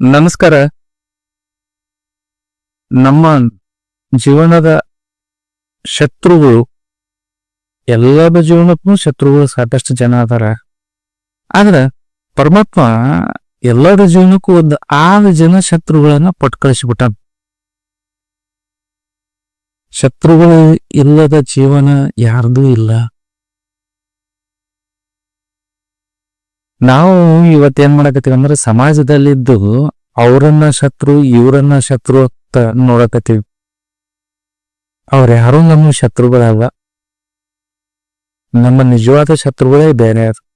ನಮಸ್ಕಾರ. ನಮ್ಮ ಜೀವನದ ಶತ್ರುಗಳು ಎಲ್ಲದ ಜೀವನಕ್ಕೂ ಶತ್ರುಗಳು ಸಾಕಷ್ಟು ಜನ ಅದಾರ. ಆದ್ರ ಪರಮಾತ್ಮ ಎಲ್ಲರ ಜೀವನಕ್ಕೂ ಒಂದು ಆರು ಜನ ಶತ್ರುಗಳನ್ನ ಪಟ್ ಕಳಿಸ್ಬಿಟ್ಟ ಶತ್ರುಗಳು ಇಲ್ಲದ ಜೀವನ ಯಾರ್ದೂ ಇಲ್ಲ. ನಾವು ಇವತ್ತೇನ್ ಮಾಡಕತ್ತೀವಿ ಅಂದ್ರೆ ಸಮಾಜದಲ್ಲಿದ್ದು ಅವರನ್ನ ಶತ್ರು, ಇವರನ್ನ ಶತ್ರು ಅಂತ ನೋಡಕತ್ತೀವಿ. ಅವ್ರ ಯಾರು ನಮ್ಮ ಶತ್ರುಗಳಲ್ಲ. ನಮ್ಮ ನಿಜವಾದ ಶತ್ರುಗಳೇ ಬೇರೆ ಅದು.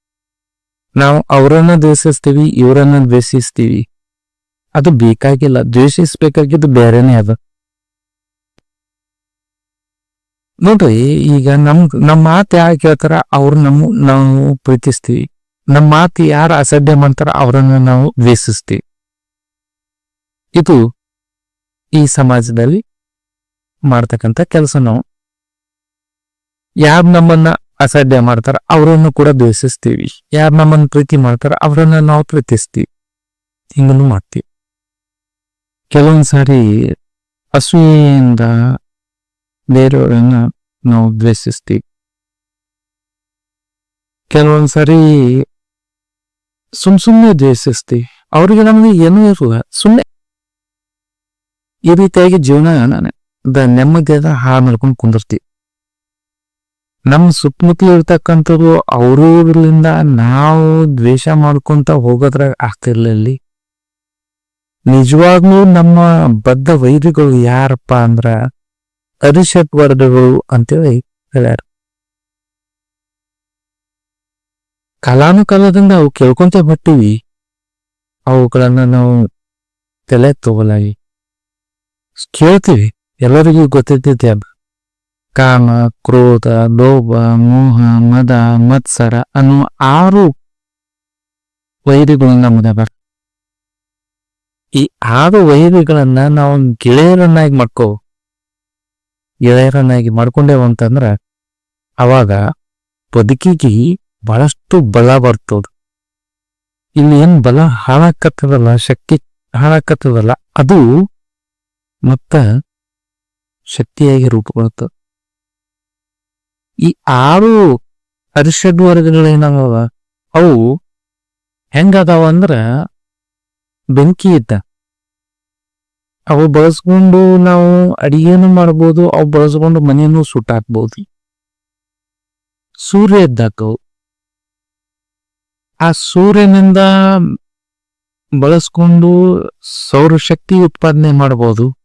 ನಾವು ಅವರನ್ನ ದ್ವೇಷಿಸ್ತೀವಿ, ಇವರನ್ನ ದ್ವೇಷಿಸ್ತೀವಿ. ಅದು ಬೇಕಾಗಿಲ್ಲ, ದ್ವೇಷಿಸ್ಬೇಕಾಗಿದ್ದು ಬೇರೆನೇ ಅದು. ನೋಡ್ರಿ, ಈಗ ನಮ್ ನಮ್ಮ ಮಾತು ಯಾಕೆ ಕೇಳ್ತಾರ, ಅವ್ರು ನಮ್ಮ, ನಾವು ಪ್ರೀತಿಸ್ತೀವಿ. ನಮ್ಮ ಮಾತು ಯಾರು ಅಸಡ್ಡೆ ಮಾಡ್ತಾರೋ ಅವರನ್ನು ನಾವು ದ್ವೇಷಿಸ್ತೀವಿ. ಇದು ಈ ಸಮಾಜದಲ್ಲಿ ಮಾಡ್ತಕ್ಕಂಥ ಕೆಲಸ ನಾವು. ಯಾರು ನಮ್ಮನ್ನ ಅಸಡ್ಡೆ ಮಾಡ್ತಾರ ಅವರನ್ನು ಕೂಡ ದ್ವೇಷಿಸ್ತೀವಿ. ಯಾರು ನಮ್ಮನ್ನು ಪ್ರೀತಿ ಮಾಡ್ತಾರ ಅವರನ್ನ ನಾವು ಪ್ರೀತಿಸ್ತೀವಿ. ಹಿಂಗನ್ನು ಮಾಡ್ತೀವಿ. ಕೆಲವೊಂದ್ ಸಾರಿ ಅಸೂಯೆಯಿಂದ ಬೇರೆಯವರನ್ನ ನಾವು ದ್ವೇಷಿಸ್ತೀವಿ. ಕೆಲವೊಂದ್ ಸಾರಿ ಸುಮ್ ಸುಮ್ಮನೆ ದ್ವೇಷಿಸ್ತೀವಿ ಅವ್ರಿಗೆ ನಮಗೆ ಏನೂ ಇರಲ್ಲ ಸುಮ್ಮನೆ ಈ ರೀತಿಯಾಗಿ ಜೀವನ ದ ನೆಮ್ಮದಿಯಾದ ಹಾಳು ಮಾಡ್ಕೊಂಡು ಕುಂದಿರ್ತೀವಿ ನಮ್ಮ ಸುತ್ತಮುತ್ತಲು ಇರ್ತಕ್ಕಂಥದ್ದು ಅವ್ರೂರ್ಲಿಂದ ನಾವು ದ್ವೇಷ ಮಾಡ್ಕೊಂತ ಹೋಗೋದ್ರಾಗ ಆಗ್ತಿರ್ಲಿಲ್ಲ ನಿಜವಾಗ್ಲೂ ನಮ್ಮ ಬದ್ಧ ವೈರಿಗಳು ಯಾರಪ್ಪ ಅಂದ್ರ ಅರಿಷಟ್ ವರ್ಗಗಳು ಅಂತೇಳಿ ಹೇಳ್ಯಾರ. ಕಾಲಾನುಕಾಲದಿಂದ ಅವು ಕೇಳ್ಕೊಂತ ಬರ್ತೀವಿ ಅವುಗಳನ್ನ ನಾವು ತಲೆ ತಗೊಲಾಗಿ ಕೇಳ್ತೀವಿ, ಎಲ್ಲರಿಗೂ ಗೊತ್ತಿದ್ದಿದ್ದೆ ಕಾಮ, ಕ್ರೋಧ, ಲೋಭ, ಮೋಹ, ಮದ, ಮತ್ಸರ ಅನ್ನುವ ಆರು ವೈರಿಗಳು ನಮ್ಮದವ ಈ ಆರು ವೈರಿಗಳನ್ನ ನಾವು ಗೆಳೆಯರನ್ನಾಗಿ ಮಾಡ್ಕೋ ಗೆಳೆಯರನ್ನಾಗಿ ಮಾಡ್ಕೊಂಡೇವಂತಂದ್ರ ಅವಾಗ ಬದುಕಿಗೆ ಬಹಳಷ್ಟು ಬಲ ಬರ್ತದ. ಇಲ್ಲಿ ಏನ್ ಬಲ ಹಾಳಾಕತ್ತದಲ್ಲ, ಶಕ್ತಿ ಹಾಳಾಕತ್ತದಲ್ಲ, ಅದು ಮತ್ತ ಶಕ್ತಿಯಾಗಿ ರೂಪುಗೊಳ್ತದ ಈ ಆರು ಅರಿಷಡ್ ವರ್ಗಗಳೇನಾಗವ ಅವು ಹೆಂಗದಾವ ಅಂದ್ರ ಬೆಂಕಿ ಇದ್ದ. ಅವು ಬಳಸ್ಕೊಂಡು ನಾವು ಅಡಿಗೆನು ಮಾಡ್ಬೋದು, ಅವು ಬಳಸ್ಕೊಂಡು ಮನೆಯನ್ನು ಸುಟ್ಟಾಕ್ಬೋದು. ಸೂರ್ಯ ಇದ್ದಾಕವು ಆ ಸೂರ್ಯನಿಂದ ಬಳಸ್ಕೊಂಡು ಸೌರಶಕ್ತಿ ಉತ್ಪಾದನೆ ಮಾಡಬಹುದು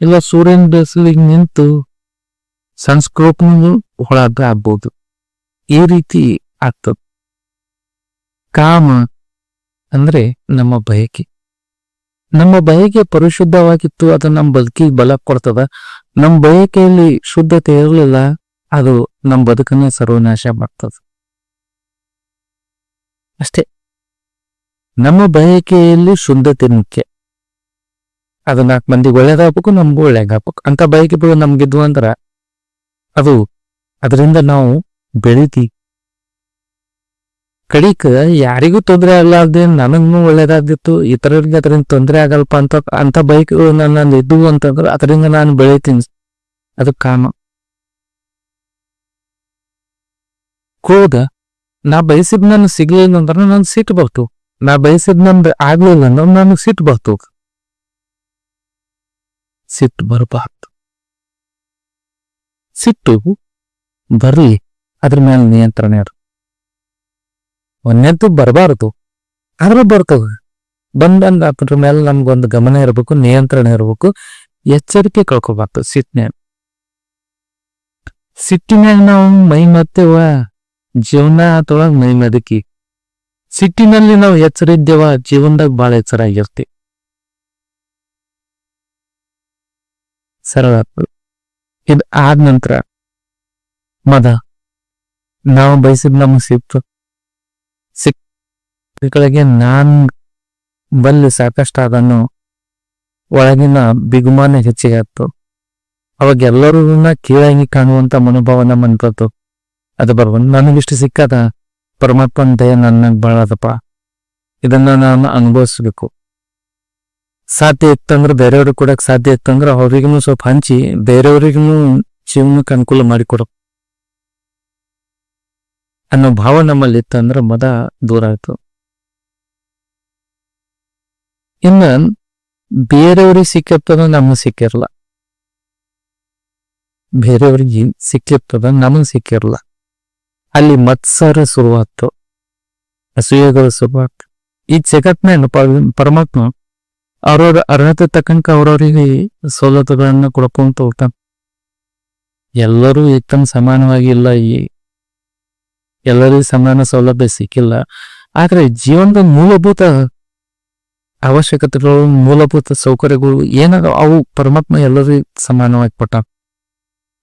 ಇಲ್ಲ ಸೂರ್ಯನ ಬೆಸಲಿಗೆ ನಿಂತು ಸಂಸ್ಕೃತನು ಹೊಳಾದ ಆಗ್ಬೋದು. ಈ ರೀತಿ ಆಗ್ತದ. ಕಾಮ ಅಂದ್ರೆ ನಮ್ಮ ಬಯಕೆ. ನಮ್ಮ ಬಯಕೆ ಪರಿಶುದ್ಧವಾಗಿತ್ತು, ಅದು ನಮ್ಮ ಬದುಕಿಗೆ ಬಲ ಕೊಡ್ತದ. ನಮ್ಮ ಬಯಕೆಯಲ್ಲಿ ಶುದ್ಧತೆ ಇರಲಿಲ್ಲ, ಅದು ನಮ್ಮ ಬದುಕನ್ನ ಸರ್ವನಾಶ ಮಾಡ್ತದ. ಅಷ್ಟೇ. ನಮ್ಮ ಬಯಕೆಯಲ್ಲಿ ಶುದ್ಧತೆ ಮುಖ್ಯ ಅದು ನಾಲ್ಕು ಮಂದಿಗೆ ಒಳ್ಳೇದಾಗಬೇಕು ನಮ್ಗೂ ಒಳ್ಳೇದಾಗ್ಬೇಕು ಅಂತ ಬಯಕೆಗಳು ನಮ್ಗಿದ್ವು ಅಂದ್ರ ಅದು ಅದರಿಂದ ನಾವು ಬೆಳಿತೀವಿ. ಕಡಿಕ ಯಾರಿಗೂ ತೊಂದರೆ ಆಗಲಾರ್ದೆ ನನಗೂ ಒಳ್ಳೇದಾಗಿತ್ತು ಇತರರಿಗೆ ಅದರಿಂದ ತೊಂದರೆ ಆಗಲ್ಪ ಅಂತ ಅಂತ ಬೈಕ್ಗಳು ನನ್ನ ಇದ್ವು ಅಂತಂದ್ರೆ ಅದರಿಂದ ನಾನು ಬೆಳಿತೀನಿ. ಅದು ಕಾಮ. ಕ್ರೋಧ. ನಾ ಬಯಸಿದ್ ನನ್ ಸಿಗ್ಲಿಲ್ಲ ಅಂದ್ರೆ ನನ್ ಸಿಟ್ಟು ಬರ್ತು. ನಾ ಬಯಸಿದ್ ನಂದು ಆಗ್ಲಿಲ್ಲ ಅಂದ್ರೆ ನನ್ನ ಸಿಟ್ಟು ಬರ್ತು. ಸಿಟ್ಟು ಬರಬಾರ್ದು. ಸಿಟ್ಟು ಬರ್ಲಿ, ಅದ್ರ ಮೇಲೆ ನಿಯಂತ್ರಣ ಇರು. ಒಂದೆಂತೂ ಬರಬಾರದು. ಆದ್ರೆ ಬರ್ತದ. ಬಂದಂಗ ಅದ್ರ ಮೇಲೆ ನಮ್ಗೊಂದು ಗಮನ ಇರಬೇಕು, ನಿಯಂತ್ರಣ ಇರಬೇಕು. ಎಚ್ಚರಿಕೆ ಕಳ್ಕೊಬಾರ್ದು ಸಿಟ್ಟಿನ ಸಿಟ್ಟಿನಾಗ ನಾವು ಮೈ ಮತ್ತೇವ ಜೀವನ ಅಥವಾ ಮೈ ಮದಕಿ ಸಿಟ್ಟಿನಲ್ಲಿ ನಾವು ಎಚ್ಚರಿದ್ದೇವ? ಜೀವನದಾಗ ಬಹಳ ಎಚ್ಚರ ಆಗಿರ್ತಿ. ಸರಳ. ಇದ್ ಆದ ನಂತರ, ಮದ. ನಾವು ಬಯಸಿದ್ ನಮಗ್ ಸಿಕ್ತು ಸಿಕ್ಕಳಿಗೆ ನಾನ್ ಬಲ್ಲಿ ಸಾಕಷ್ಟು ಅದನ್ನು ಒಳಗಿನ ಬಿಗುಮಾನ ಹೆಚ್ಚಿಗೆ ಆಯ್ತು ಅವಾಗ ಎಲ್ಲರೂ ಕೀಳಾಗಿ ಕಾಣುವಂತ ಮನೋಭಾವ ನಮ್ಮ ಅನ್ಬತ್ತು ಅದು ಬರ್ಬ ನನಗಿಷ್ಟು ಸಿಕ್ಕದ ಪರಮಾತ್ಮನ ದಯ ನನ್ನ ಬಾಳದಪ್ಪ ಇದನ್ನ ನಾನು ಅನುಭವಿಸ್ಬೇಕು. ಸಾಧ್ಯ ಇತ್ತಂದ್ರೆ ಬೇರೆಯವ್ರಿಗೆ ಕೊಡಕ್ ಸಾಧ್ಯ ಇತ್ತಂದ್ರೆ ಅವ್ರಿಗೂ ಸ್ವಲ್ಪ ಹಂಚಿ ಬೇರೆಯವ್ರಿಗೂ ಜೀವನಕ್ಕೆ ಅನುಕೂಲ ಮಾಡಿಕೊಡು. ಅನ್ನೋ ಭಾವ ನಮ್ಮಲ್ಲಿ ಇತ್ತಂದ್ರೆ ಮದ ದೂರ ಆಯ್ತು. ಇನ್ನ ಬೇರೆಯವ್ರಿಗೆ ಸಿಕ್ಕಿರ್ತದ ನಮಗ್ ಸಿಕ್ಕಿರಲ್ಲ. ಬೇರೆಯವ್ರಿಗೆ ಸಿಕ್ಕಿರ್ತದ ನಮಗ್ ಸಿಕ್ಕಿರಲ್ಲ. ಅಲ್ಲಿ ಮತ್ಸರ ಶುರುವಾಯ್ತು ಅಸೂಯೆಗಳು ಶುರುವಾತು ಈ ಜಗತ್ನ ಪರಮಾತ್ಮ ಅವ್ರವ್ರ ಅರ್ಹತೆ ತಕ್ಕಂಕ ಅವ್ರವ್ರಿಗೆ ಸವಲತ್ತುಗಳನ್ನ ಕೊಡ್ಕೊಂತ ಹೋಗ್ತಾನೆ. ಎಲ್ಲರೂ ಏಕದಮ್ ಸಮಾನವಾಗಿ ಇಲ್ಲ ಈ, ಎಲ್ಲರಿಗೂ ಸಮಾನ ಸೌಲಭ್ಯ ಸಿಕ್ಕಿಲ್ಲ. ಆದ್ರೆ ಜೀವನದ ಮೂಲಭೂತ ಅವಶ್ಯಕತೆಗಳು, ಮೂಲಭೂತ ಸೌಕರ್ಯಗಳು ಏನಾದ ಅವು ಪರಮಾತ್ಮ ಎಲ್ಲರಿಗೂ ಸಮಾನವಾಗಿ ಕೊಟ್ಟ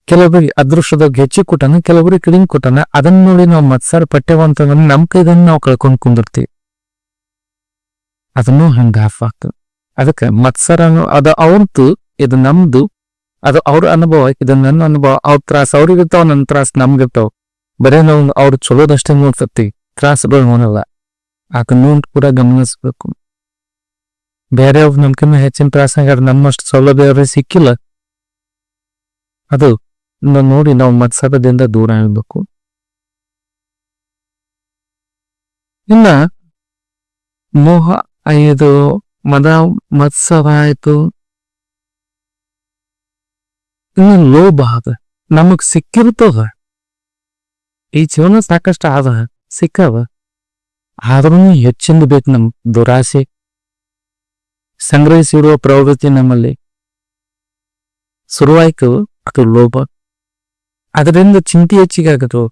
ಕೆಲವರಿಗೆ ಅದೃಷ್ಟದಾಗ ಹೆಚ್ಚಿಗೆ ಕೊಟ್ಟಾನ ಕೆಲವರಿಗೆ ಕಡಿಮೆ ಕೊಟ್ಟಾನ, ಅದನ್ನ ನೋಡಿ ನಾವು ಮತ್ಸಾರ ಪಠ್ಯವಂತ ನಮ್ ಕೈದನ್ನ ನಾವು ಕಳ್ಕೊಂಡ್ ಕುಂದಿರ್ತೀವಿ. ಅದನ್ನು ಹಂಗ ಆಫ್ ಆಗ್ತದೆ. ಅದಕ್ಕೆ ಮತ್ಸರ ಅದು ಅವ್ರದ್ದು ಇದು ನಮ್ದು, ಅದು ಅವ್ರ ಅನುಭವ, ಇದು ನನ್ನ ಅನುಭವ, ಅವ್ರ ತ್ರಾಸ ಅವ್ರಿಗಿರ್ತಾವ ನನ್ನ ತ್ರಾಸ ನಮ್ಗಿರ್ತಾವ. ಬರೇ ನಾವು ಅವ್ರ ಚಲೋದಷ್ಟೇ ನೋಡ್ತಿರ್ತೀವಿ ತ್ರಾಸಗಳು ನೋಡಲ್ಲ. ಅದನ್ನು ಕೂಡ ಗಮನಿಸ್ಬೇಕು. ಬೇರೆ ಅವ್ರು ನಮ್ಕಿನ್ನ ಹೆಚ್ಚಿನ ತ್ರಾಸ ನಮ್ಮಷ್ಟು ಸೌಲಭ್ಯ ಅವ್ರಿಗೆ ಸಿಕ್ಕಿಲ್ಲ. ಅದು ನೋಡಿ ನಾವು ಮತ್ಸರದಿಂದ ದೂರ ಇರಬೇಕು. ಇನ್ನ ಮೋಹ ಐದು ಮದ ಮತ್ಸರ ಆಯ್ತು. ಇನ್ನು ಲೋಭ ಅದ ನಮಗ್ ಸಿಕ್ಕಿರ್ತದ. ಈ ಜೀವನ ಸಾಕಷ್ಟು ಆದ ಸಿಕ್ಕವ ಆದ್ರೂ ಹೆಚ್ಚಿಂದ ಬೇಕು ನಮ್ ದುರಾಸೆ. ಸಂಗ್ರಹಿಸಿಡುವ ಪ್ರವೃತ್ತಿ ನಮ್ಮಲ್ಲಿ. ಶುರುವಾಯ್ತು ಅದು ಲೋಭ. ಅದರಿಂದ ಚಿಂತೆ ಹೆಚ್ಚಿಗೆ ಆಗದು.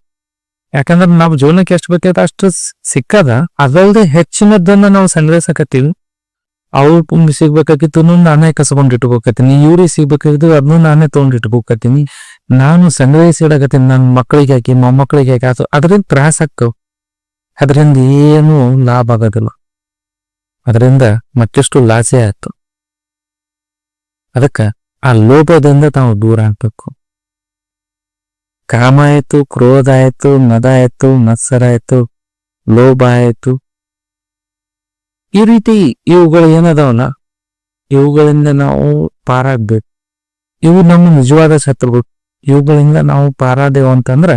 ಯಾಕಂದ್ರೆ ನಾವು ಜೀವನಕ್ಕೆ ಎಷ್ಟು ಬೇಕಾದ ಅಷ್ಟು ಸಿಕ್ಕದ ಅದಲ್ಲದೆ ಹೆಚ್ಚಿನದನ್ನ ನಾವು ಸಂಗ್ರಹಿಸಕತ್ತೀವಿ. ಅವ್ರು ಪುಂಬಿ ಸಿಗ್ಬೇಕಾಗಿತ್ತು ನಾನೇ ಕಸಕೊಂಡ್ ಇಟ್ಕೋಕತ್ತೀನಿ ಇವ್ರಿಗೆ ಸಿಗ್ಬೇಕಾಗಿದ್ದು ಅದನ್ನು ನಾನೇ ತಗೊಂಡ್ ಇಟ್ಕೋಕತ್ತೀನಿ ನಾನು ಸಂಗ್ರಹಿಸಿ ಇಡಕತ್ತೀನಿ ನನ್ನ ಮಕ್ಕಳಿಗೆ ಹಾಕಿ ಮೊಮ್ಮಕ್ಕಳಿಗೆ ಹಾಕಿ ಅದು ಅದರಿಂದ ತ್ರಾಸ ಹಾಕವು ಅದರಿಂದ ಏನು ಲಾಭ ಆಗೋದಿಲ್ಲ. ಅದರಿಂದ ಮತ್ತಷ್ಟು ಲಾಸೆ ಆಯ್ತು ಅದಕ್ಕ ಆ ಲೋಭದಿಂದ ತಾವು ದೂರ ಆಗ್ಬೇಕು. ಕಾಮ ಆಯಿತು ಕ್ರೋಧ ಆಯಿತು ಮದ ಆಯಿತು ಮತ್ಸರ ಆಯಿತು ಲೋಭ ಆಯಿತು ಈ ರೀತಿ ಇವುಗಳು ಏನದಾವಲ್ಲ? ಇವುಗಳಿಂದ ನಾವು ಪಾರಾಗ್ಬೇಕು. ಇವು ನಮ್ಮ ನಿಜವಾದ ಶತ್ರುಗಳು. ಇವುಗಳಿಂದ ನಾವು ಪಾರಾದೇವು ಅಂತಂದ್ರೆ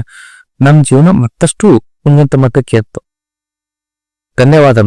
ನಮ್ಮ ಜೀವನ ಮತ್ತಷ್ಟು ಉನ್ನತ ಮಟ್ಟಕ್ಕೆ ಎತ್ತು. ಧನ್ಯವಾದ